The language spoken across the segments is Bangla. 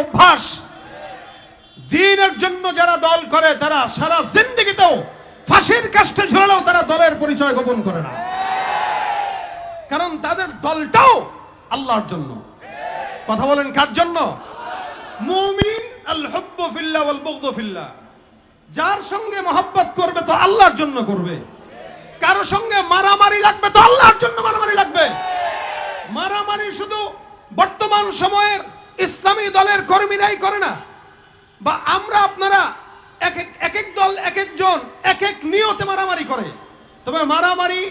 অভ্যাস। দিনের জন্য যারা দল করে, তারা সারা জিন্দগিতেও ফাঁসির কাষ্টে ঝুলালেও তারা দলের পরিচয় গোপন করে না। কারণ তাদের দলটাও আল্লাহর জন্য। কথা বলেন কার জন্য? মুমিন আল হুব্বু ফিল্লাহ ওয়াল বুগদু ফিল্লাহ যার সঙ্গে মহব্বত করবে তো আল্লাহর জন্য করবে। কারও সঙ্গে মারামারি লাগবে তো আল্লাহর জন্য মারামারি লাগবে। মারামারি শুধু বর্তমান সময়ের ইসলামী দলের কর্মীরাই করে না। বা আমরা আপনারা এক এক এক দল, এক একজন এক এক নিয়তে মারামারি করে। তবে মারামারি,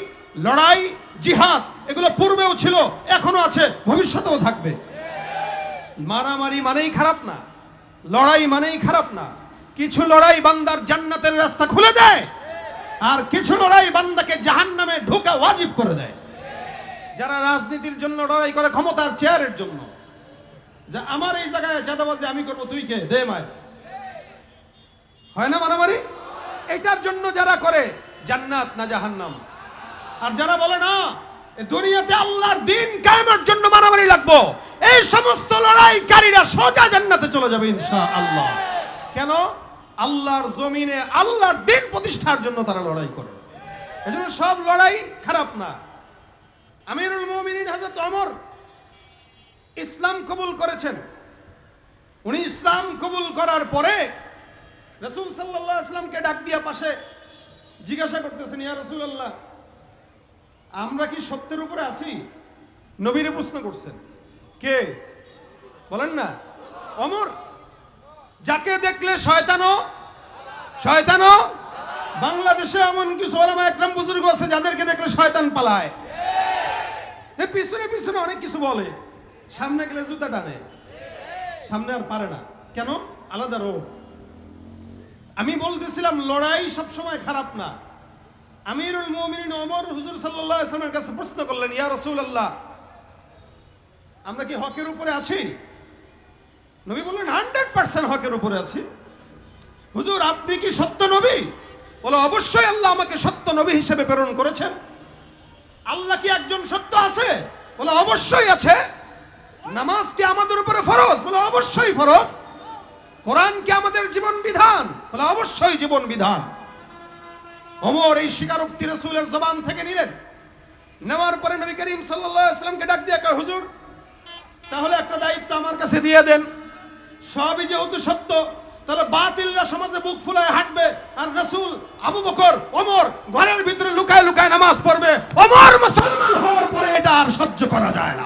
লড়াই, জিহাদ, এগুলো পূর্বেও ছিল, এখনও আছে, ভবিষ্যতেও থাকবে। মারামারি মানেই খারাপ না, লড়াই মানেই খারাপ না। কিছু লড়াই বান্দার জান্নাতের রাস্তা খুলে দেয়, আর কিছু লড়াই বান্দাকে জাহান্নামে ঢোকা ওয়াজিব করে দেয়। যারা রাজনীতির জন্য লড়াই করে ক্ষমতার চেয়ারের জন্য। যে আমার এই জায়গায় চাঁদাবাজি আমি করব, তুই কে? দে মায়। হয় না মারামারি? এটার জন্য যারা করে, জান্নাত না জাহান্নাম। আর যারা বলে না দুনিয়াতে আল্লাহর দিন কায়েমের জন্য মারামারি লাগবো, এই সমস্ত লড়াইকারীরা সোজা জান্নাতে চলে যাবে ইনশা আল্লাহ কেন? আল্লাহর জমিনে আল্লাহর দিন প্রতিষ্ঠার জন্য তারা লড়াই করে। এজন্য সব লড়াই খারাপ না। আমিরুল মুমিনিন হযরত ওমর ইসলাম কবুল করেছেন। উনি ইসলাম কবুল করার পরে রসুল সাল্লাল্লাহু ইসলামকে ডাক দিয়া পাশে জিজ্ঞাসা করতেছেন, ইয়া রসুল আল্লাহ আমরা কি সত্যের উপরে আছি? নবীরে প্রশ্ন করছেন, কে? বলেন না, অমর, যাকে দেখলে শয়তানো শয়তানো বাংলাদেশে এমন কিছু ওলামা একরাম বুজুর্গ আছে যাদেরকে দেখলে শয়তান পালায়। পিছনে পিছনে অনেক কিছু বলে। সামনে গেলে জুতা টানে। সামনে আর পারে না। কেন? আলাদা রোগ। আমি বলতেছিলাম, লড়াই সব সময় খারাপ না। আমিরুল মুমিনিন ওমর হুজুর আলাইহি কাছে প্রশ্ন করলেন, ইয়া রাসূলুল্লাহ, আমরা কি হকের উপরে আছি? নবী বললেন, হান্ড্রেড পার্সেন্ট হকের উপরে আছি। হুজুর, আপনি কি সত্য নবী? বলো, অবশ্যই আল্লাহ আমাকে সত্য নবী হিসেবে প্রেরণ করেছেন। আল্লাহ কি একজন সত্য আছে? বলে, অবশ্যই আছে। নামাজ কি আমাদের উপরে ফরজ বলে অবশ্যই ফরজ। কোরআন কি আমাদের জীবন বিধান বলে অবশ্যই জীবন বিধান। ওমর এই স্বীকারোক্তি রসুলের জবান থেকে নিলেন। নেওয়ার পরে নবী করিম সাল্লামকে ডাক দিয়ে কয়, হুজুর, তাহলে একটা দায়িত্ব আমার কাছে দিয়ে দেন। সবই যেহেতু সত্য, তাহলে বাতিলরা সমাজে বুক ফুলায় হাঁটবে আর রসুল আবু বকর, ওমর ঘরের ভিতরে লুকায় লুকায় নামাজ পড়বে। ওমর মুসলমান হওয়ার পরে এটা আর সহ্য করা যায় না।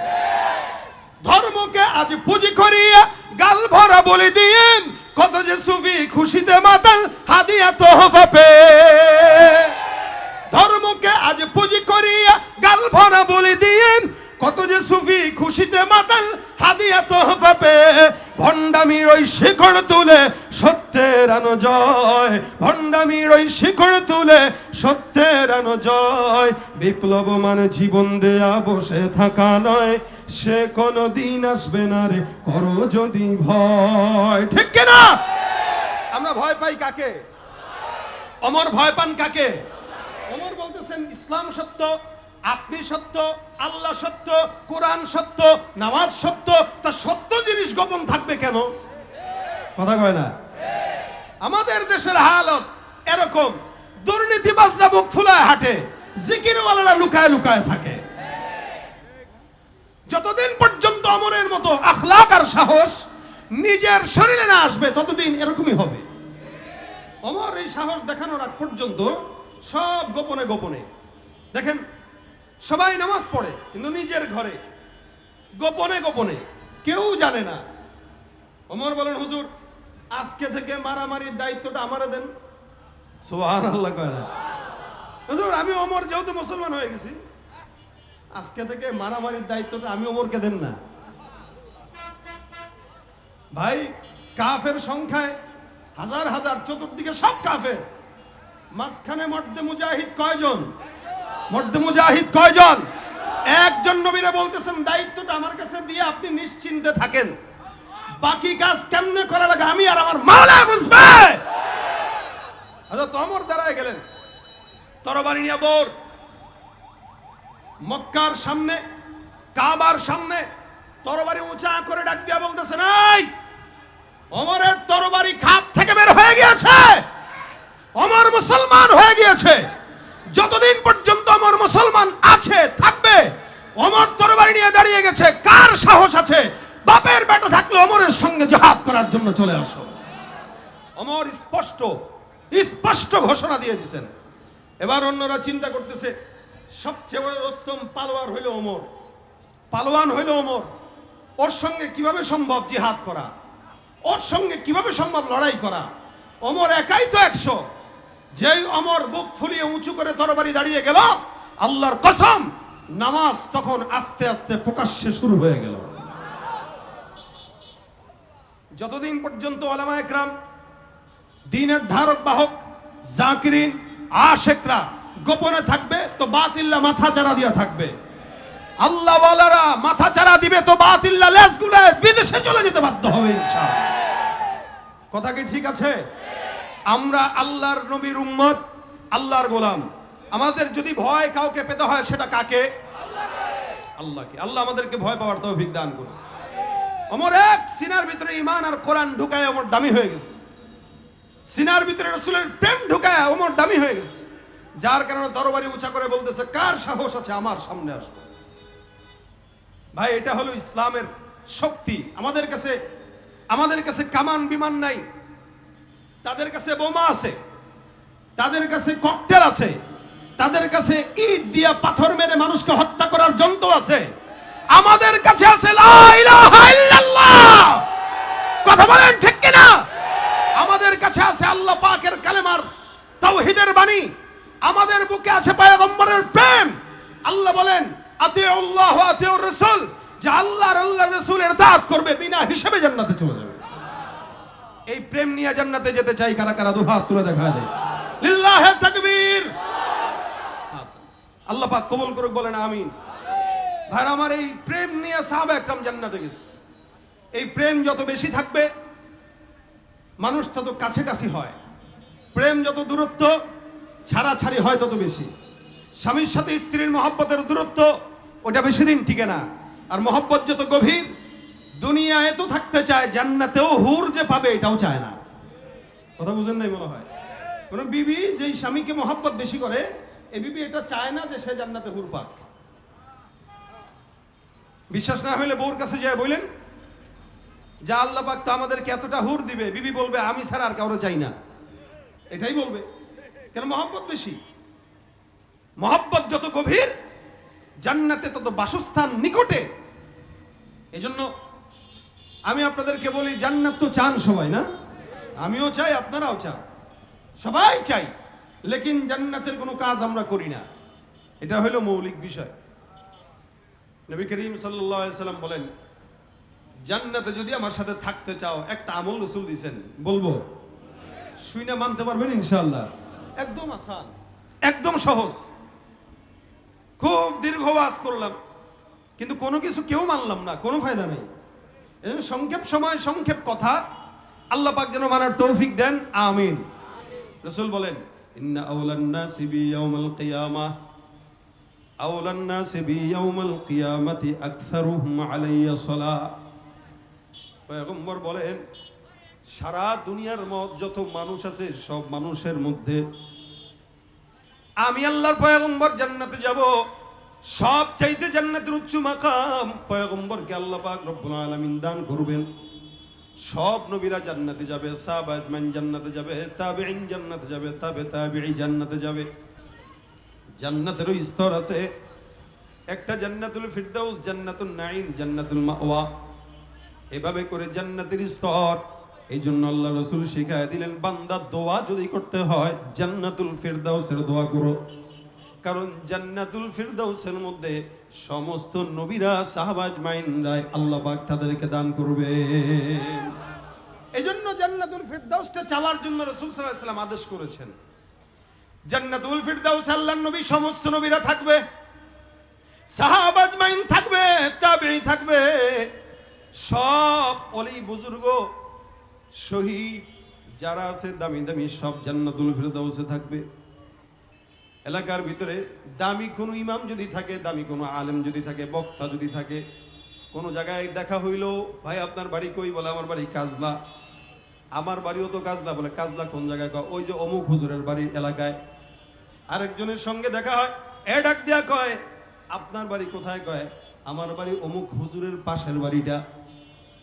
ধর্মকে আজ পুঁজি করিয়া গাল ভরা বলে দিয়ে কত যে সুফি খুশিতে মাতাল, হাদিয়া তোহফা পে ধর্মকে আজ পুঁজি করিয়া গাল ভরা বলে দিয়ে কত যে সুফি খুশিতে মাতাল, হাদিয়া তোহফা পে ভণ্ডামির ওই শিখর তুলে সত্যের আনো জয়। ভণ্ডামির ওই শিখর তুলে সত্যের আনো জয়। বিপ্লব মানে জীবন দেয়া বসে থাকা নয়। সে কোনো দিন আসবে না রে, করো যদি ভয়। ঠিক কিনা আমরা ভয় পাই কাকে? অমর ভয় পান কাকে? অমর বলতেছেন, ইসলাম সত্য, আপনি সত্য, আল্লাহ সত্য, কোরআন সত্য, নামাজ সত্য, তা সত্য জিনিস গোপন থাকবে কেন? কথা কয় না। আমাদের দেশের হালত এরকম, দুর্নীতিবাজরা বুক ফুলায় হাঁটে, জিকিরওয়ালারা লুকায় লুকায় থাকে। যতদিন পর্যন্ত অমরের মতো আখলাক আর সাহস নিজের শরীরে না আসবে, ততদিন এরকমই হবে। অমর এই সাহস দেখানোর আগ পর্যন্ত সব গোপনে গোপনে। দেখেন, সবাই নামাজ পড়ে, কিন্তু নিজের ঘরে গোপনে গোপনে, কেউ জানে না। অমর বলেন, হুজুর, আজকে থেকে মারামারির দায়িত্বটা আমারে দেন। সোহান আল্লাহ হুজুর, আমি অমর যেহেতু মুসলমান হয়ে গেছি আজকে থেকে মারামারির দায়িত্বটা আমি অমরকে দেন না। ভাই, কাফের সংখ্যায় হাজার হাজার, চতুর্দিকে সব কাফের। মাঝখানে মর্দে মুজাহিদ কয়জন? মর্দে মুজাহিদ কয়জন? একজন নবীরা বলতেছেন, দায়িত্বটা আমার কাছে দিয়ে আপনি নিশ্চিন্তে থাকেন। বাকি কাজ কেমনে করা লাগে আমি আর আমার মাওলা বুঝবে? হযরত ওমর দাঁড়ায় গেলেন। তরবারি নিয়ে দৌড়। মক্কার সামনে, কাবার সামনে তরবারি উঁচা করে ডাক দিয়া বলতেছে নাই অমরের তরবারি খাপ থেকে বের হয়ে গিয়েছে। অমর মুসলমান হয়ে গিয়েছে। যতদিন পর্যন্ত অমর মুসলমান আছে, থাকবে, অমর তরবারি নিয়ে দাঁড়িয়ে গেছে। কার সাহস আছে? বাপের বেটা থাকলে অমরের সঙ্গে জহাদ করার জন্য চলে আসো। অমর স্পষ্ট স্পষ্ট ঘোষণা দিয়ে দিছেন। এবার অন্যরা চিন্তা করতেছে সবচেয়ে বড় রস্তম পালোয়ার হইল ওমর। পালোয়ান হইল ওমর। ওর সঙ্গে কীভাবে সম্ভব জিহাদ করা? ওর সঙ্গে কীভাবে সম্ভব লড়াই করা? অমর একাই তো একশো। যেই অমর বুক ফুলিয়ে উঁচু করে তরবারি দাঁড়িয়ে গেল, আল্লাহর কসম, নামাজ তখন আস্তে আস্তে প্রকাশ্যে শুরু হয়ে গেল। যতদিন পর্যন্ত ওলামা একরাম, দিনের ধারক বাহক, জাকিরিন, আশেকরা গোপনে থাকবে, তো বাতিল্লা মাথা চারা দিয়া থাকবে। আল্লাহ ওয়ালারা মাথা চারা দিবে, তো বাতিল্লা লেজগুলো বিদেশে চলে যেতে বাধ্য হবে, ইনশাআল্লাহ। কথা কি ঠিক আছে? আমরা আল্লাহর নবীর উম্মত, আল্লাহর গোলাম। আমাদের যদি ভয় কাউকে পেতে হয়, সেটা কাকে? আল্লাহকে। আল্লাহ আমাদেরকে ভয় পাওয়ার তৌফিক দান করুন। অমর এক, সিনার ভিতরে ইমান আর কোরআন ঢুকায় অমর দামি হয়ে গেছে। সিনার ভিতরে রসুলের প্রেম ঢুকায় অমর দামি হয়ে গেছে। যার কারণে তরবারি উঁচা করে বলতেছে, কার সাহস আছে আমার সামনে আসো ভাই, এটা হলো ইসলামের শক্তি। আমাদের কাছে আমাদের কাছে কামান বিমান নাই। তাদের কাছে বোমা আছে। তাদের কাছে ককটেল আছে। তাদের কাছে ইট দিয়া পাথর মেরে মানুষকে হত্যা করার যন্ত্র আছে। আমাদের কাছে আছে কথা বলেন ঠিক কিনা? আমাদের কাছে আছে আল্লাহ পাকের কালেমার, তাওহীদের বাণী। আমাদের বুকে আছে পয়গম্বরের প্রেম। আল্লাহ বলেন, আতিউল্লাহ ওয়া আতিউর রাসূল। যে আল্লাহর আল্লাহর রাসূলের দাঁত করবে, বিনা হিসেবে জান্নাতে চলে যাবে। এই প্রেম নিয়ে জান্নাতে যেতে চাই, কারা কারা দুহাত তুলে দেখা যায়। লিল্লাহে তাকবীর। আল্লাহ পাক কবুল করুক, বলেন আমিন। ভাই আমার এই প্রেম নিয়ে সাহাবা একরাম জান্নাতে গেছে। এই প্রেম যত বেশি থাকবে, মানুষ তত কাছাকাছি হয়। প্রেম যত দূরত্ব ছাড়াছাড়ি হয় তত বেশি। স্বামীর সাথে স্ত্রীর মহব্বতের দূরত্ব ওটা বেশি দিন টিকে না। আর মহব্বত যত গভীর, দুনিয়ায় তো থাকতে চায়, জান্নাতেও হুর যে পাবে এটাও চায় না। কথা বুঝেন নাই মনে হয়? কোন বিবি যেই স্বামীকে মহব্বত বেশি করে এ বিবি এটা চায় না যে সে জান্নাতে হুর পাক। বিশ্বাস না হলে বউর কাছে যায় বললেন যা আল্লাহ পাক তো আমাদেরকে এতটা হুর দিবে। বিবি বলবে, আমি ছাড়া আর কাউরে চাই না। এটাই বলবে। কেন মহব্বত বেশি? মহব্বত যত গভীর, জান্নাতে তত বাসস্থান নিকটে। এজন্য আমি আপনাদেরকে বলি, জান্নাত তো চান সবাই, না? আমিও চাই, আপনারাও চান। সবাই চাই, লেকিন জান্নাতের কোনো কাজ আমরা করি না। এটা হলো মৌলিক বিষয়। নবী করিম সাল্লাম বলেন, জান্নাতে যদি আমার সাথে থাকতে চাও, একটা আমল রসুল দিছেন। বলব? শুই না মানতে পারবেন ইনশাল্লাহ একদম আসান। একদম সহজ। খুব দীর্ঘ ওয়াজ করলাম, কিন্তু কোনো কিছু কেউ মানলাম না, কোনো ফায়দা নেই। এজন্য সংক্ষেপ সময়, সংক্ষেপ কথা, আল্লাহ পাক যেন মানার তৌফিক দেন, আমিন। রসুল বলেন, ইন্না ইয়াউমাল কিয়ামাতি আকসারুহুম আলাইয়া পয়গম্বর বলেন, সারা দুনিয়ার যত মানুষ আছে, সব মানুষের মধ্যে আমি আল্লাহর পয়গম্বর জান্নাতে যাব। সব চাইতে জান্নাতের উচ্চ মাকাম পয়গম্বরকে আল্লাহ পাক রব্বুল আলামিন দান করবেন। সব নবীরা জান্নাতে যাবে সাহাবা আজমাইন জান্নাতে যাবে, তাবেঈন জান্নাতে যাবে, তাবে তাবেঈ জান্নাতে যাবে। জান্নাতেরও স্তর আছে। একটা জান্নাতুল ফিরদাউস জান্নাতুল নাঈম, জান্নাতুল মাওয়া। এভাবে করে জান্নাতের স্তর এই জন্য আল্লাহ রসুল শিখায় দিলেন, বান্দা দোয়া যদি করতে হয়, জান্নাতুল ফিরদাউসের দোয়া করো। কারণ জান্নাতুল ফিরদাউসের মধ্যে সমস্ত নবীরা সাহাবাজ মাইনরাই আল্লাহ পাক তাদেরকে দান করবে। এই জন্য জান্নাতুল ফিরদাউসটা চাওয়ার জন্য রসুল সাল্লাম আদেশ করেছেন। জান্নাতুল ফিরদাউস আল্লাহর নবী, সমস্ত নবীরা থাকবে। সাহাবাজ মাইন থাকবে, তাবেঈ থাকবে। সব অলি বুজুর্গ শহীদ, যারা আছে দামি দামি সব জান্নাতুল ফিরদাউসে থাকবে। এলাকার ভিতরে দামি কোনো ইমাম যদি থাকে, দামি কোনো আলেম যদি থাকে, বক্তা যদি থাকে, কোনো জায়গায় দেখা হইল, ভাই, আপনার বাড়ি কই? বলে, আমার বাড়ি কাজলা। আমার বাড়িও তো কাজলা। বলে, কাজলা কোন জায়গায় কয়? ওই যে অমুক হুজুরের বাড়ির এলাকায়। আরেকজনের সঙ্গে দেখা হয়, এ ডাক দিয়া কয়, আপনার বাড়ি কোথায়? কয়, আমার বাড়ি অমুক হুজুরের পাশের বাড়িটা।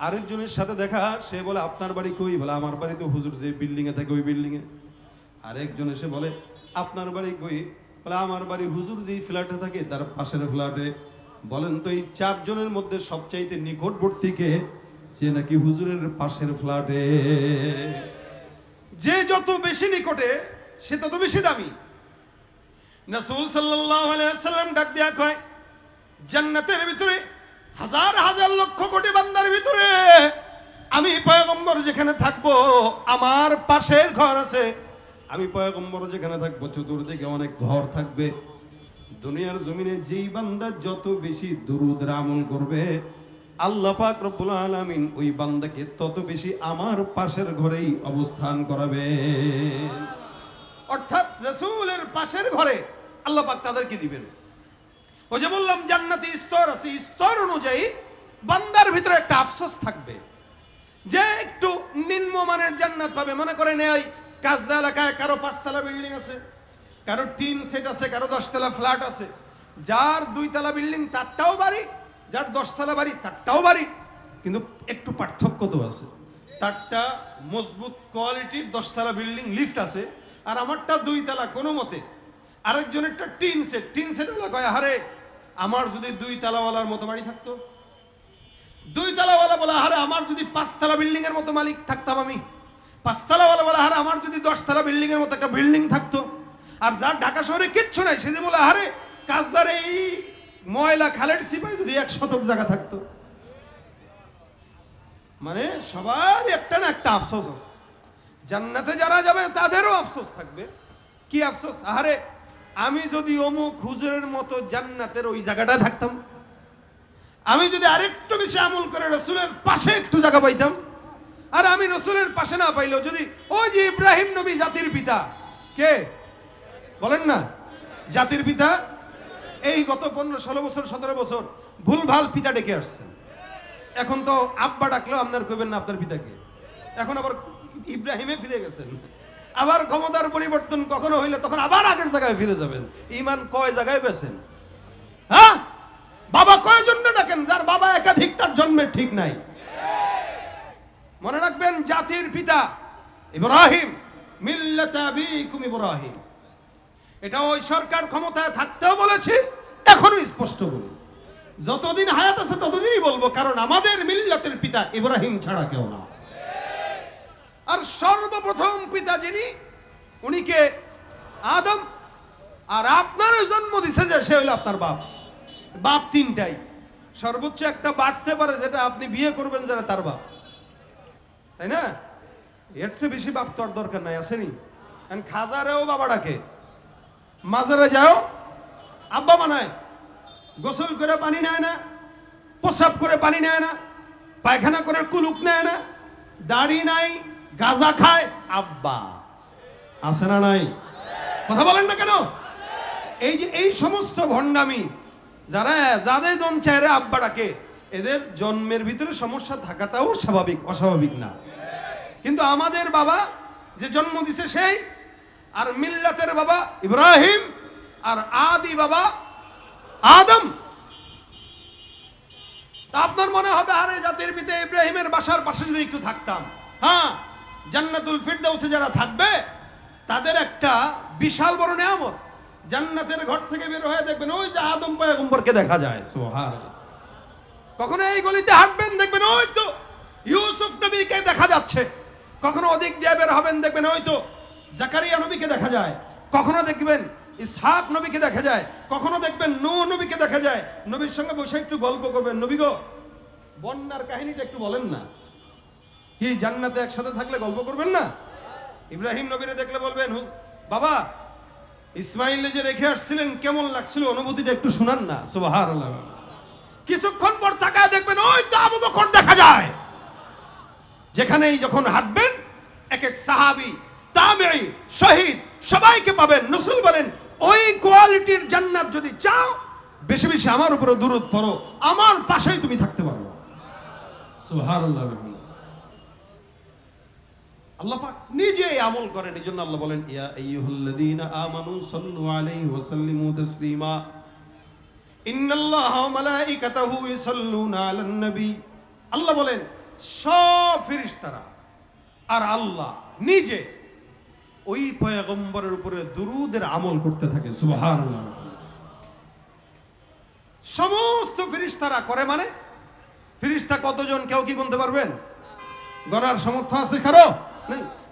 আরেকজনের সাথে দেখা, সে বলে, আপনার বাড়ি কই? বলে, আমার বাড়ি তো হুজুর যে বিল্ডিং এ থাকে, ওই বিল্ডিং এ। আরেকজন এসে বলে, আপনার বাড়ি কই? বলে, আমার বাড়ি হুজুর যেই ফ্ল্যাটে থাকে, তার পাশের ফ্ল্যাটে বলেন, তো এই চারজনের মধ্যে সবচাইতে নিকটবর্তী কে? যে নাকি হুজুরের পাশের ফ্ল্যাটে যে যত বেশি নিকটে, সে তত বেশি দামি। রাসূল সাল্লাল্লাহু আলাইহি সাল্লাম ডাক দিয়া কয়, জান্নাতের ভিতরে হাজার হাজার লক্ষ কোটি বান্দার ভিতরে আমি পয়গম্বর যেখানে থাকব, আমার পাশের ঘর আছে। আমি পয়গম্বর যেখানে থাকব, চতুর্দিকে অনেক ঘর থাকবে। দুনিয়ার জমিনে যেই বান্দা যত বেশি দুরুদ আমল করবে, আল্লাহ পাক রব্বুল আলামিন ওই বান্দাকে তত বেশি আমার পাশের ঘরেই অবস্থান করাবে। অর্থাৎ রসুলের পাশের ঘরে আল্লাহ পাক তাদেরকে দিবেন। ওই যে বললাম, জান্নাতি স্তর আছে স্তর অনুযায়ী বান্দার ভিতরে একটা আফসোস থাকবে। যে একটু নিম্নমানের জান্নাত পাবে। মনে করে এই কাজদা এলাকায় কারও পাঁচতলা বিল্ডিং আছে, কারও টিন সেট আছে, কারও দশতলা ফ্ল্যাট আছে। যার দুইতলা বিল্ডিং, তারটাও বাড়ি, যার দশতলা বাড়ি, তারটাও বাড়ি। কিন্তু একটু পার্থক্য তো আছে। তারটা মজবুত কোয়ালিটির দশতলা বিল্ডিং, লিফট আছে, আর আমারটা দুইতলা কোনো মতে। আরেকজনেরটা টিন সেট। টিন সেট হলো কয় হারে আমার যদি দুই তালাওয়ালার মতো বাড়ি থাকতো? দুই তালাওয়ালা বলা হারে আমার যদি পাঁচতলা বিল্ডিং এর মতো মালিক থাকতাম আমি। পাঁচতলাওয়ালা বলে হারে আমার যদি দশতলা বিল্ডিং এর মতো একটা বিল্ডিং থাকতো। আর যার ঢাকা শহরে কিচ্ছু নাই, সেদিন বলে হারে কাজদার এই ময়লা খালের সিপাই যদি এক শতক জায়গা থাকতো। মানে সবার একটা না একটা আফসোস আছে। জান্নাতে যারা যাবে, তাদেরও আফসোস থাকবে। কি আফসোস? আরে আমি যদি অমুক হুজুরের মতো জান্নাতের ওই জায়গাটা থাকতাম, আমি যদি আরেকটু বেশি আমল করে রসুলের পাশে একটু জায়গা পাইতাম, আর আমি রসুলের পাশে না পাইলেও যদি ওই যে ইব্রাহিম নবী জাতির পিতা, কে? বলেন না, জাতির পিতা? এই গত পনেরো, ষোলো বছর, সতেরো বছর ভুলভাল পিতা ডেকে আসছেন এখন তো আব্বা ডাকলেও আপনার কইবেন না আপনার পিতাকে। এখন আবার ইব্রাহিমে ফিরে গেছেন। আবার ক্ষমতার পরিবর্তন কখনো হইলে তখন আবার আগের জায়গায় ফিরে যাবেন। ইমান কয় জায়গায় বেছেন? হ্যাঁ? বাবা কয় জন্য ডাকেন? যার বাবা একাধিক, তার জন্মের ঠিক নাই। মনে রাখবেন, জাতির পিতা ইব্রাহিম, মিল্লাতা আবিকুম ইব্রাহিম। এটা ওই সরকার ক্ষমতায় থাকতেও বলেছি এখনও স্পষ্ট বলি যতদিন হায়াত আছে ততদিনই বলব, কারণ আমাদের মিল্লাতের পিতা ইব্রাহিম ছাড়া কেউ না। আর সর্বপ্রথম পিতা যিনি, উনি কে? আদম। আর আপনারও জন্ম দিছে যে সে হইল আপনার বাপ। বাপ তিনটাই। সর্বোচ্চ একটা বাড়তে পারে যেটা আপনি বিয়ে করবেন যারা তার বাপ। তাই না? এর চেয়ে বেশি বাপ তো আর দরকার নাই আসেনি কারণ খাজারেও বাবা ডাকে। মাজারে যাও, আব্বা বানায় গোসল করে পানি নেয় না প্রসাব করে পানি নেয় না, পায়খানা করে কুলুক নেয় না, দাড়ি নাই গাজা খায়, আব্বা। আছে না নাই? কথা বলেন না কেন? এই যে এই সমস্ত ভণ্ডামি, যারা যাদের জন চায় আব্বা ডাকে, এদের জন্মের ভিতরে সমস্যা থাকাটাও স্বাভাবিক, অস্বাভাবিক না। কিন্তু আমাদের বাবা যে জন্ম দিছে সেই, আর মিল্লাতের বাবা ইব্রাহিম, আর আদি বাবা আদম। তা আপনার মনে হবে, আরে জাতির পিতা ইব্রাহিমের বাসার পাশে যদি একটু থাকতাম। হ্যাঁ জান্নাতুল ফিরদাউসে যারা থাকবে, তাদের একটা বিশাল বড় নিয়ামত। জান্নাতের ঘর থেকে বের হয়ে দেখবেন ওই যে আদম পয়গম্বরকে দেখা যায়। সুবহানাল্লাহ। কখনো এই গলিতে হাঁটবেন, দেখবেন ওই তো ইউসুফ নবীকে দেখা যাচ্ছে। কখনো ওদিক দিয়ে বের হবেন, দেখবেন ওই তো জাকারিয়া নবীকে দেখা যায়। কখনো দেখবেন ইসহাক নবীকে দেখা যায়। কখনো দেখবেন নূহ নবীকে দেখা যায়। নবীর সঙ্গে বসে একটু গল্প করবেন। নবী গো, বন্যার কাহিনীটা একটু বলেন না। কি জান্নাতে একসাথে থাকলে গল্প করবেন না? ইব্রাহিম নবীরে দেখলে বলবেন "হুজ- বাবা ইসমাইল যে রেখে আসছিলেন, কেমন লাগছিল? অনুভূতিটা একটু শুনান না, সুবহানাল্লাহ। কিছুক্ষণ পর তাকায় দেখবেন, ওই তো আবু বকর দেখা যায়। যেখানেই যখন হাঁটবেন এক এক সাহাবি, তাবেঈ, শহীদ, সবাইকে পাবেন নসুল বলেন, ওই কোয়ালিটির জান্নাত যদি চাও, বেশি বেশি আমার উপরে দূরত পড়ো, আমার পাশেই তুমি থাকতে পারবে সুবহানাল্লাহ। আল্লাহ পাক নিজে আমল করেন এই জন্য আল্লাহ বলেন, ইয়া আইয়ুহাল্লাযীনা আমানু সাল্লু আলাইহি ওয়া সাল্লিমু তাসলিমা। ইন্নাল্লাহ ওয়া মালাইকাতাহু ইউসাল্লুনা আলান নবী। আল্লাহ বলেন, সব ফেরেশতারা আর আল্লাহ নিজে ওই পয়গম্বরের উপরে দুরুদের আমল করতে থাকে, সুবহানাল্লাহ। সমস্ত ফেরেশতারা করে মানে? ফেরেশতা কতজন, কেউ কি গুনতে পারবেন? গণার সমর্থ আছে কারও?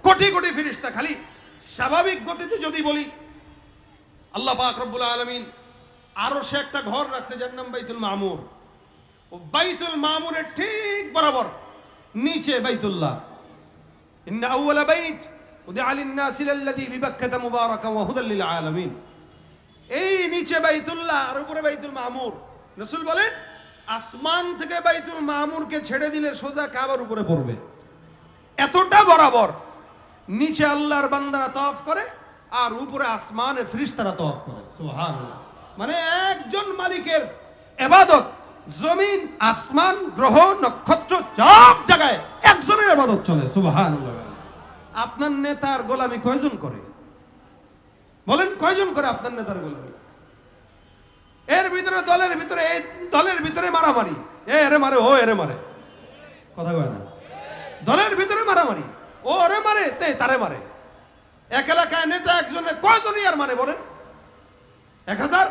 কোটি কোটি ফেরেশতা খালি স্বাভাবিক গতিতে যদি বলি, আল্লাহ পাক রব্বুল আলামিন আরও সে একটা ঘর রাখছে যার নাম বাইতুল মামুর। ও বাইতুল মামুরের ঠিক বরাবর নিচে বাইতুল্লাহ। ইন্ন আউওয়ালা বাইত উদিআ লিন-নাসি লাল্লাযী বিবাক্কাতা মুবারাকান ওয়া হুদাল লিল আলামিন। এই নিচে বাইতুল্লাহ আর উপরে বাইতুল মামুর। রাসূল বলেন, আসমান থেকে বাইতুল মামুরকে ছেড়ে দিলে সোজা কাবার উপরে পড়বে। এতটা বরাবর। নিচে আল্লাহর বান্দারা তফ করে, আর উপরে আসমানে ফেরেশতারা তফ করে। মানে একজন মালিকের এবাদত, জমিন, আসমান, গ্রহ, নক্ষত্র, সব জায়গায় একজনের ইবাদত চলে। সুবহানাল্লাহ। আপনার নেতার গোলামি কয়জন করে? বলেন কয়জন করে আপনার নেতার গোলামি? এর ভিতরে, দলের ভিতরে, এই দলের ভিতরে মারামারি। এ, এরে মারে, ও, এরে মারে। কথা কয় না। দলের ভিতরে মারামারি। ও ওরে মারে, তে তারে মারে। এক এলাকায় নেতা একজনে কয়জনই আর মানে বলেন? এক হাজার?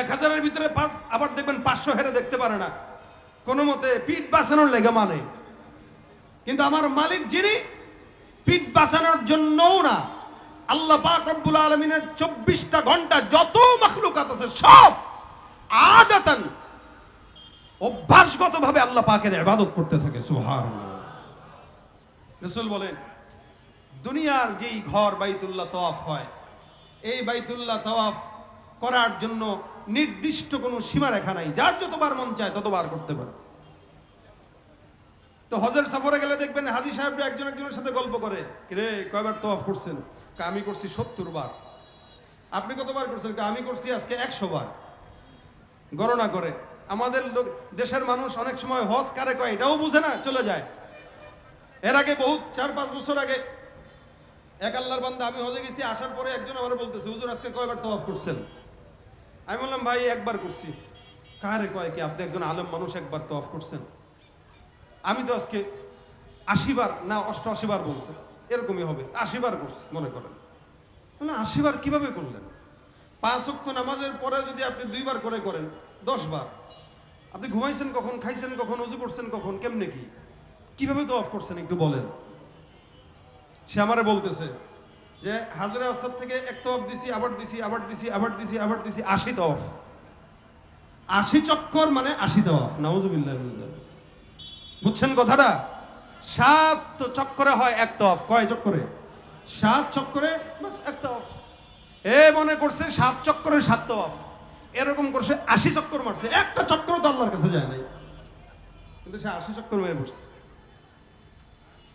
এক হাজারের ভিতরে আবার দেখবেন পাঁচশো হেরে দেখতে পারে না। কোনো মতে পিঠ বাঁচানোর লেগে মানে কিন্তু আমার মালিক যিনি, পিঠ বাঁচানোর জন্যও না, আল্লাহ পাক রব্বুল আলমিনের চব্বিশটা ঘণ্টা যত মখলুকাত আছে সব আদাতান অভ্যাসগতভাবে আল্লাহ পাকের ইবাদত করতে থাকে সুহার রসুল বলেন, দুনিয়ার যেই ঘর বাইতুল্লাহ তওয়াফ হয়, এই বাইতুল্লাহ তওয়াফ করার জন্য নির্দিষ্ট কোনো সীমারেখা নাই। যার যতবার মন চায় ততবার করতে পারে। তো হজের সফরে গেলে দেখবেন হাজি সাহেবরা একজন একজনের সাথে গল্প করে রে, কয়বার তওয়াফ করছেন? আমি করছি সত্তর বার। আপনি কতবার করছেন? আমি করছি আজকে একশো বার। গণনা করে। আমাদের দেশের মানুষ অনেক সময় হজ কারে কয়, এটাও বুঝে না, চলে যায়। এর আগে বহুত, চার, পাঁচ বছর আগে এক আল্লাহর বান্দা আমি হজে গেছি, আসার পরে একজন আমার বলতেছে, হুজুর, আজকে কয়বার তওয়াফ করছেন? আমি বললাম, ভাই, একবার করছি। কারে কয় কি, আপনি একজন আলম মানুষ, একবার তওয়াফ করছেন? আমি তো আজকে আশিবার না, অষ্টআশি বার বলছে, এরকমই হবে আশিবার করছি, মনে করেন। মানে আশিবার কীভাবে করলেন? পাঁচ অক্ত নামাজের পরে যদি আপনি দুইবার করে করেন, দশ বার, আপনি ঘুমাইছেন কখন, খাইছেন কখন উজু করছেন কখন, কেমনে কি? কীভাবে অফ করছেন একটু বলেন। সে আমারে বলতেছে যে, হাজরা আসাদ থেকে এক তো অফ দিছি, আবার দিছি আবার দিছি আবার দিছি আবার দিছি, আশি তো অফ আশি চক্কর মানে আশি তো অফ নাউজুবিল্লাহ বুঝছেন কথাটা? সাত চক্করে হয় এক তফ কয় চক্করে? সাত চক্করে, বাস এক তফ এ মনে করছে সাত চক্করে সাত তফ এরকম করছে আশি চক্কর মারছে। একটা চক্কর তো আল্লাহর কাছে যায় নাই। কিন্তু সে আশি চক্কর মেরে পড়ছে।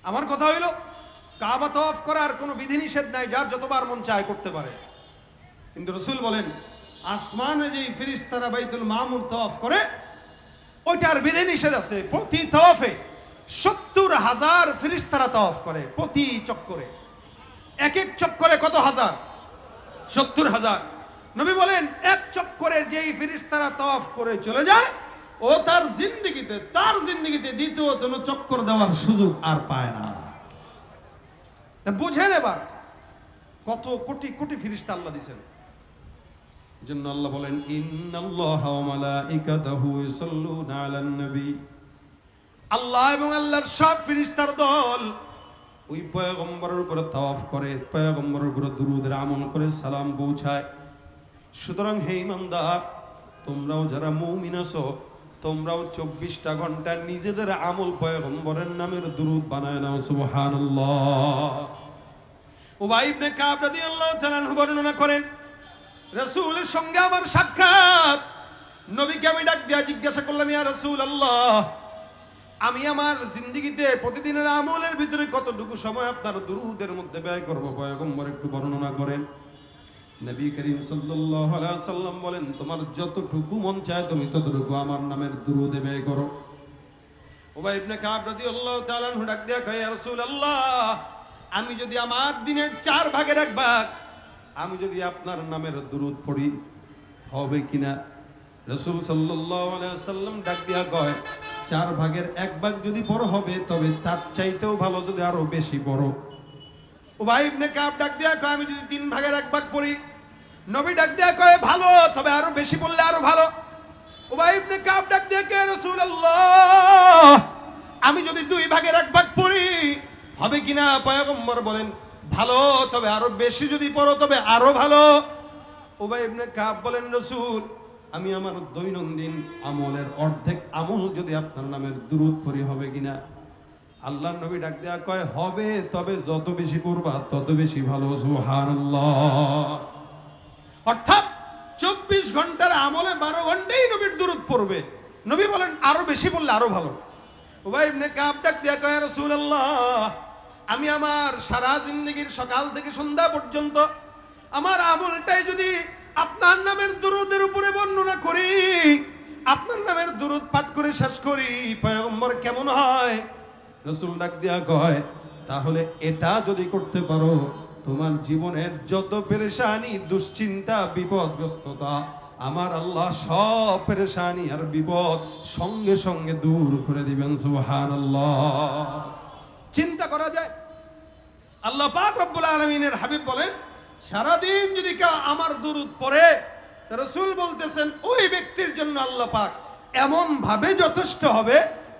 আমার কথা হইল, কাবা তফ করার কোনো বিধিনিষেধ নাই, যার যতবার মন চায় করতে পারে। কিন্তু রসুল বলেন, আসমানে যেই ফিরিস্তারা বাইতুল মামুর তফ করে, ওইটার বিধি নিষেধ আছে প্রতি তফে সত্তর হাজার ফিরিস্তারা তওয়াফ করে প্রতি চক্করে। এক এক চক্করে কত হাজার? সত্তর হাজার। নবী বলেন, এক চক্করে যেই ফিরিস্তারা তওয়াফ করে চলে যায় ও তার জিন্দিগিতে তার জিন্দিগিতে দ্বিতীয় কোনো চক্কর দেওয়ার সুযোগ আর পায় না। বুঝেন এবার কত কোটি কোটি ফিরিস্তা আল্লাহ দিছেন। জন্য আল্লাহ বলেন ইন্নাল্লাহ ওয়া মালাইকাতাহু ইউসাল্লুনা আলান নবী। আল্লাহ এবং আল্লাহর সব ফিরিস্তার দল ওই পয়গম্বরের উপরে তাওয়াফ করে পয়গম্বরের উপরে দুরুদের আমল করে সালাম পৌঁছায়। সুতরাং হে ইমানদার তোমরাও যারা মৌমিন আছো তোমরাও চব্বিশটা ঘণ্টা নিজেদের আমল পয়গম্বরের নামের দুরুদ বানায় নাও আনহু বর্ণনা করেন, রাসূলের সঙ্গে আমার সাক্ষাৎ। আমি ডাক জিজ্ঞাসা করলাম, ইয়া রাসূলুল্লাহ, আমি আমার প্রতিদিনের আমলের ভিতরে কতটুকু সময় আপনার দুরুদের মধ্যে ব্যয় করব? পয়গম্বর একটু বর্ণনা করেন নবী করিম সাল্লাল্লাহু আলাইহি সাল্লাম বলেন, তোমার যতটুকু মন চায় তুমি ততটুকু আমার নামের দুরুদে ব্যয় করো। ওবাই ইবনে কাব রাদিয়াল্লাহু তাআলা আনহু ডাক দিয়া কয় রাসূলুল্লাহ, আমি যদি আমার দিনের চার ভাগের এক ভাগ, আমি যদি আপনার নামের দুরুদ পড়ি, হবে কিনা? রসুল সাল্লাল্লাহু আলাইহি সাল্লাম ডাক দিয়া কয়, চার ভাগের এক ভাগ যদি বড় হবে, তবে তার চাইতেও ভালো যদি আরও বেশি বড়। উবাই ইবনে কাব ডাক দিয়া কয়, আমি যদি তিন ভাগের এক ভাগ পড়ি নবী ডাক দিয়া কয়, ভালো, তবে আরও বেশি বললে আরও ভালো। উবাই ইবনে কাব ডাক দিয়া কয় রাসূলুল্লাহ, আমি যদি দুই ভাগের এক ভাগ পড়ি, হবে কিনা পয়গম্বর বলেন, ভালো, তবে আরও বেশি যদি পড়ো, তবে আরও ভালো। উবাই ইবনে কাব বলেন, রসুল, আমি আমার দৈনন্দিন আমলের অর্ধেক আমল যদি আপনার নামের দুরুদ পড়ি, হবে কিনা আল্লাহ নবী ডাক দেয়া কয়, হবে, তবে যত বেশি করবা তত বেশি ভালো, সুবহানাল্লাহ। অর্থাৎ চব্বিশ ঘণ্টার আমলে বারো ঘন্টাই নবীর দূরত পড়বে। নবী বলেন, আরও বেশি বললে আরও ভালো। ডাক কয় আমি আমার সারা জিন্দগির সকাল থেকে সন্ধ্যা পর্যন্ত আমার আমলটাই যদি আপনার নামের দুরুদের উপরে বর্ণনা করি, আপনার নামের দুরুদ পাঠ করে শেষ করি, পয়গম্বর কেমন হয়? রসুল ডাক দিয়া কয়, তাহলে এটা যদি করতে পারো তোমার জীবনের যত পেরেশানি, দুশ্চিন্তা, বিপদগ্রস্ততা, আমার আল্লাহ সব পেরেশানি আর বিপদ সঙ্গে সঙ্গে দূর করে দিবেন, সুবহানাল্লাহ। চিন্তা করা যায়, আল্লাহ পাক রব্বুল আলমিনের হাবিব বলেন, সারাদিন যদি কেউ আমার দুরুদ পড়ে রসুল বলতেছেন, ওই ব্যক্তির জন্য আল্লাহ পাক এমন ভাবে যথেষ্ট হবে,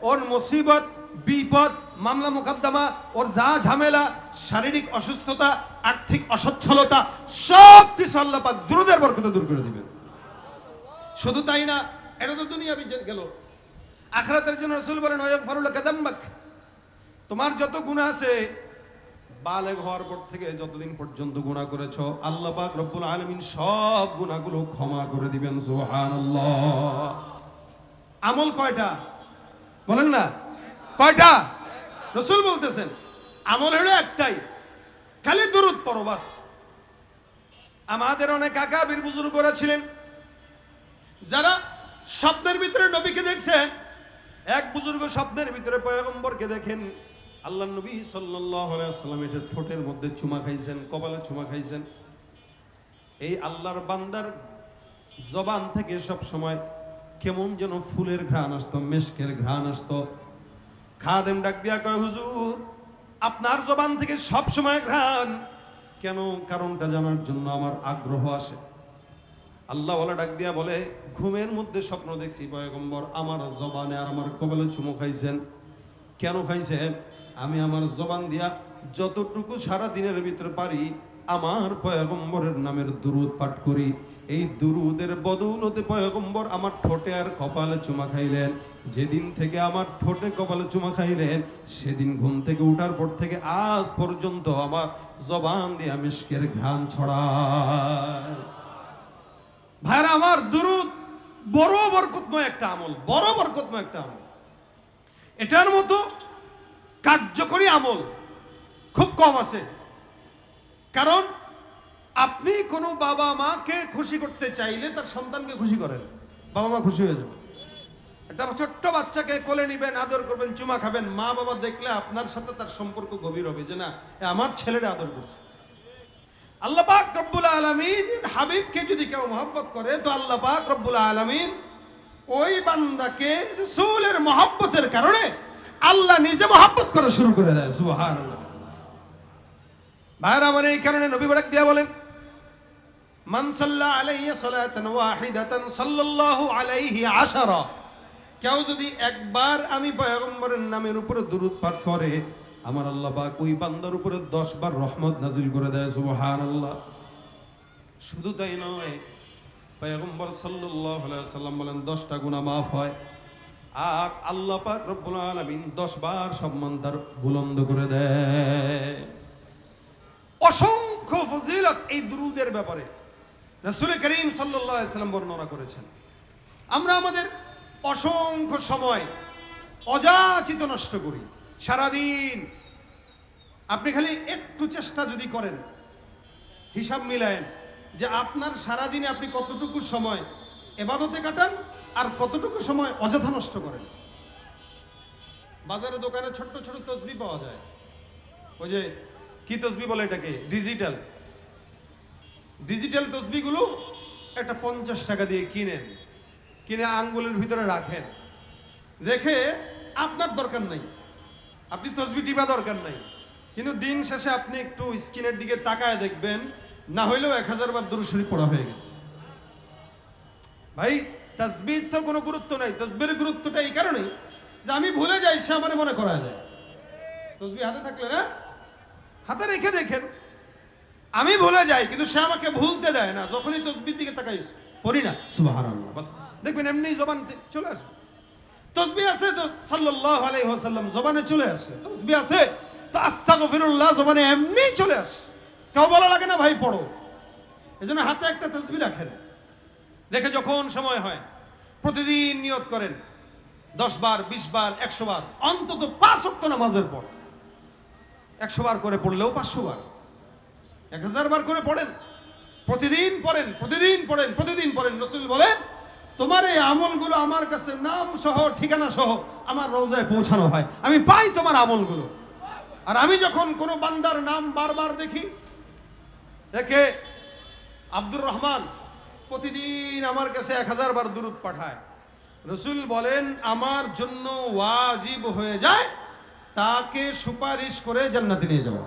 ওর মুসিবত, বিপদ মামলা মোকদ্দমা, ওর যা ঝামেলা, শারীরিক অসুস্থতা, আর্থিক অসচ্ছলতা সব কিছু আল্লাহ পাক দুরুদের বরকতে দূর করে দিবেন। শুধু তাই না, এটা তো দুনিয়া বিচার গেল। আখরাতের জন্য রসুল বলেন ওয়াক ফারুল কাদাম্বাক তোমার যত গুণা আছে, বালেগ হওয়ার পর থেকে যতদিন পর্যন্ত গুণা করেছ, আল্লাহ পাক রব্বুল আলামিন সব গুণাগুলো ক্ষমা করে দিবেন, সুবহানাল্লাহ। আমল কয়টা? বলেন না। কয়টা? রসুল বলতেছেন, আমল হলো একটাই, খালি দুরুদ পড়ো বাস। আমাদের অনেক আকাবির বুজুর্গরা ছিলেন। যারা স্বপ্নের ভিতরে নবীকে দেখছেন, এক বুজুর্গ স্বপ্নের ভিতরে পয়গম্বরকে দেখেন। আল্লাহ নবী সাল্লাম এটা ঠোঁটের মধ্যে চুমা খাইছেন, কপালে চুমা খাইছেন। এই আল্লাহর বান্দার জবান থেকে সব সময় কেমন যেন ফুলের ঘ্রাণ আসতো, মেশকের ঘ্রাণ আসতো। খাদেম ডাক দিয়া কয়, হুজুর, আপনার জবান থেকে সব সময় ঘ্রাণ। কেন? কারণটা জানার জন্য আমার আগ্রহ আসে। আল্লাহ ওয়ালা ডাক দিয়া বলে, ঘুমের মধ্যে স্বপ্ন দেখছি, পয়গম্বর, আমার জবানে আর আমার কপালে চুমো খাইছেন। কেন খাইছেন? আমি আমার জবান দিয়া যতটুকু সারা দিনের ভিতরে পারি আমার পয়গম্বরের নামের দুরুদ পাঠ করি। এই দুরুদের বদৌলতে পয়গম্বর আমার ঠোঁটে আর কপালে চুমা খাইলেন। যেদিন থেকে আমার ঠোঁটে কপালে চুমা খাইলেন, সেদিন ঘুম থেকে উঠার পর থেকে আজ পর্যন্ত আমার জবান দিয়ে মিশকের ঘ্রাণ ছড়ায়। ভাইরা, আমার দুরুদ বড় বরকতময় একটা আমল, বড় বরকতময় একটা আমল। এটার মতো কার্যকরী আমল খুব কম আছে। কারণ আপনি কোনো বাবা মাকে খুশি করতে চাইলে তার সন্তানকে খুশি করেন। বাবা মা খুশি হয়ে যাবে। একটা ছোট্ট বাচ্চাকে কোলে নিবেন, আদর করবেন, চুমা খাবেন, মা বাবা দেখলে আপনার সাথে তার সম্পর্ক গভীর হবে যে না আমার ছেলেরা আদর করছে। আল্লাহ পাক রব্বুল আলামিন হাবিবকে যদি কেউ মহব্বত করে, তো আল্লাহ পাক রব্বুল আলামিন ওই বান্দাকে রসুলের মহাব্বতের কারণে আল্লাহ নিজে মহাব্বত করা শুরু করে দেয়, সুবহানাল্লাহ। ভাইরা আমার এই কারণে নবী বরাক দিয়া বলেন, মান সাল্লা আলাইহি সালাতান ওয়াহিদাতান সাল্লাল্লাহু আলাইহি আশারা। কেউ যদি একবার আমি পয়গম্বরের নামের উপরে দুরূদ পাঠ করে, আমার আল্লাহ পাক ওই বান্দার উপরে 10 বার রহমত নাজিল করে দেয়, সুবহানাল্লাহ। শুধু তাই নয়, পয়গম্বর সাল্লাল্লাহু আলাইহি সাল্লাম বলেন 10টা গুনাহ মাফ হয়। আর আল্লাহ পাক রব্বুল আলামিন 10 বার সম্মান তার বুলন্দ করে দেয়। অসংখ্য ফজিলত এই দুরুদের ব্যাপারে। রাসূল করিম সাল্লাম বর্ণনা করেছেন। আমরা আমাদের অসংখ্য সময় অযাচিত নষ্ট করি। সারাদিন আপনি খালি একটু চেষ্টা যদি করেন, হিসাব মিলায়েন যে আপনার সারাদিনে আপনি কতটুকু সময় এবাদতে কাটান আর কতটুকু সময় অযথা নষ্ট করেন। বাজারে দোকানে ছোট্ট ছোট তসবি পাওয়া যায়। ওই যে কি তসবি বলে এটাকে? ডিজিটাল ডিজিটাল তসবিগুলো একটা পঞ্চাশ টাকা দিয়ে কিনেন। কিনে আঙ্গুলের ভিতরে রাখেন। রেখে আপনার দরকার নাই। আপনি তসবি টিপা দরকার নাই। কিন্তু দিন শেষে আপনি একটু স্ক্রিনের দিকে তাকায় দেখবেন, না হইলেও এক হাজার বার দূর শরীফ পড়া হয়ে গেছে। ভাই, তসবির তো কোনো গুরুত্ব নাই। তসবির গুরুত্বটা এই কারণেই যে আমি ভুলে যাই, সে আমার মনে করা যায় তসবি হাতে থাকলে না? হাতে রেখে দেখেন। আমি ভুলে যাই, কিন্তু সে আমাকে ভুলতে দেয় না। যখনই তসবির দিকে তাকাই, পড়ি না। সুবহানাল্লাহ, বাস। দেখবেন এমনি জবান চলে আসবে তসবি আছে তো, সাল্লাল্লাহু আলাইহি ওয়াসাল্লাম জবানে চলে আসে। তসবি আছে তো, আস্তাগফিরুল্লাহ জবানে এমনি চলে আসে। কেউ বলা লাগে না, ভাই, পড়ো। এজন্য হাতে একটা তসবি রাখেন। রেখে যখন সময় হয়, প্রতিদিন নিয়ত করেন, দশ বার, বিশ বার, একশো বার, অন্তত পাঁচ অক্ত নামাজের পর। একশো বার করে পড়লেও পাঁচশো বার। এক হাজার বার করে পড়েন। প্রতিদিন পড়েন প্রতিদিন পড়েন প্রতিদিন পড়েন। রসুল বলেন, তোমার এই আমলগুলো আমার কাছে নাম সহ, ঠিকানা সহ আমার রোজায় পৌঁছানো হয়। আমি পাই তোমার আমলগুলো। আর আমি যখন কোনো বান্দার নাম বারবার দেখি দেখে আব্দুর রহমান প্রতিদিন আমার কাছে এক হাজার বার দূরত পাঠায়। রসুল বলেন, আমার জন্য ওয়াজিব হয়ে যায় তাকে সুপারিশ করে জান্নাতে নিয়ে যাওয়া।